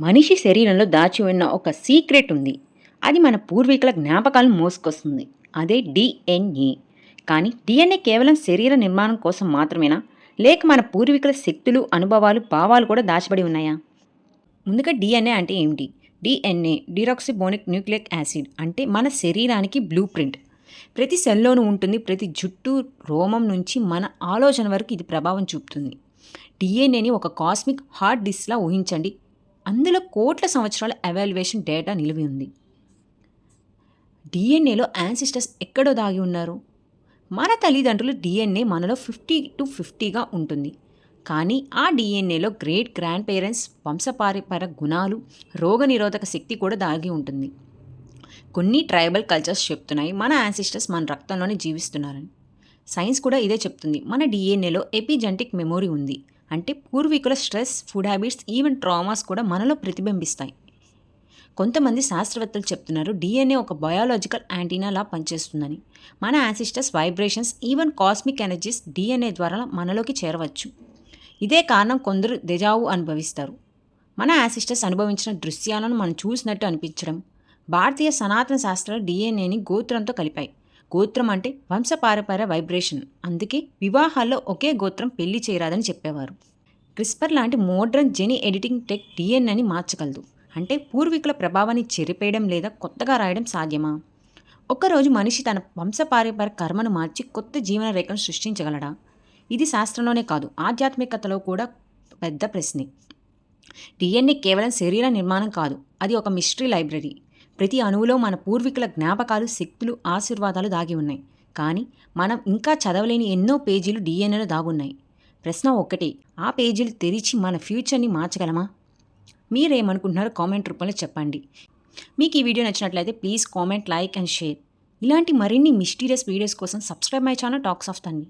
మనిషి శరీరంలో దాచి ఉన్న ఒక సీక్రెట్ ఉంది. అది మన పూర్వీకుల జ్ఞాపకాలను మోసుకొస్తుంది. అదే డిఎన్ఏ కానీ డిఎన్ఏ కేవలం శరీర నిర్మాణం కోసం మాత్రమేనా? లేక మన పూర్వీకుల శక్తులు అనుభవాలు భావాలు కూడా దాచబడి ఉన్నాయా? ముందుగా డిఎన్ఏ అంటే ఏమిటి? డిఎన్ఏ డిరాక్సిబోనిక్ న్యూక్లిక్ యాసిడ్ అంటే మన శరీరానికి బ్లూ ప్రింట్ ప్రతి సెల్లోనూ ఉంటుంది ప్రతి జుట్టు రోమం నుంచి మన ఆలోచన వరకు ఇది ప్రభావం చూపుతుంది. డిఎన్ఏని ఒక కాస్మిక్ హార్డ్ డిస్క్లా ఊహించండి. అందులో కోట్ల సంవత్సరాల ఎవాల్యుయేషన్ డేటా నిలివి ఉంది. డిఎన్ఏలో యాన్సిస్టర్స్ ఎక్కడో దాగి ఉన్నారు. మన తల్లిదండ్రులు డిఎన్ఏ మనలో ఫిఫ్టీ టు ఫిఫ్టీగా ఉంటుంది. కానీ ఆ డిఎన్ఏలో గ్రేట్ గ్రాండ్ పేరెంట్స్ వంశపారంపర గుణాలు రోగనిరోధక శక్తి కూడా దాగి ఉంటుంది. కొన్ని ట్రైబల్ కల్చర్స్ చెప్తున్నాయి మన యాన్సిస్టర్స్ మన రక్తంలోనే జీవిస్తున్నారని. సైన్స్ కూడా ఇదే చెప్తుంది. మన డిఎన్ఏలో ఎపిజెంటిక్ మెమొరీ ఉంది. అంటే పూర్వీకుల stress food habits even traumas కూడా మనలో ప్రతిబింబిస్తాయి. కొంతమంది శాస్త్రవేత్తలు చెప్తున్నారు డిఎన్ఏ ఒక బయాలజికల్ యాంటీనాలా పనిచేస్తుందని. మన ancestors vibrations even cosmic energies DNA ద్వారా మనలోకి చేరవచ్చు. ఇదే కారణం కొందరు దెజావు అనుభవిస్తారు. మన యాన్సిస్టర్స్ అనుభవించిన దృశ్యాలను మనం చూసినట్టు అనిపించడం భారతీయ సనాతన శాస్త్రాలు డిఎన్ఏని గోత్రంతో కలిపాయి. గోత్రం అంటే వంశపారపర వైబ్రేషన్. అందుకే వివాహాల్లో ఒకే గోత్రం పెళ్ళి చేయరాదని చెప్పేవారు. క్రిస్పర్ లాంటి మోడ్రన్ జెనీ ఎడిటింగ్ టెక్ డిఎన్ఏని మార్చగలదు. అంటే పూర్వీకుల ప్రభావాన్ని చెరిపేయడం లేదా కొత్తగా రాయడం సాధ్యమా? ఒక్కరోజు మనిషి తన వంశపారపర కర్మను మార్చి కొత్త జీవన రేఖను సృష్టించగలడా? ఇది శాస్త్రంలోనే కాదు ఆధ్యాత్మికతలో కూడా పెద్ద ప్రశ్నే. డిఎన్ఏ కేవలం శరీర నిర్మాణం కాదు అది ఒక మిస్టరీ లైబ్రరీ. ప్రతి అణువులో మన పూర్వీకుల జ్ఞాపకాలు శక్తులు ఆశీర్వాదాలు దాగి ఉన్నాయి. కానీ మనం ఇంకా చదవలేని ఎన్నో పేజీలు డిఎన్ఏలో దాగున్నాయి. ప్రశ్న ఒక్కటే ఆ పేజీలు తెరిచి మన ఫ్యూచర్ని మార్చగలమా? మీరేమనుకుంటున్నారో కామెంట్ రూపంలో చెప్పండి. మీకు ఈ వీడియో నచ్చినట్లయితే please comment like and share. ఇలాంటి మరిన్ని మిస్టీరియస్ వీడియోస్ కోసం subscribe my channel talks of Tanni.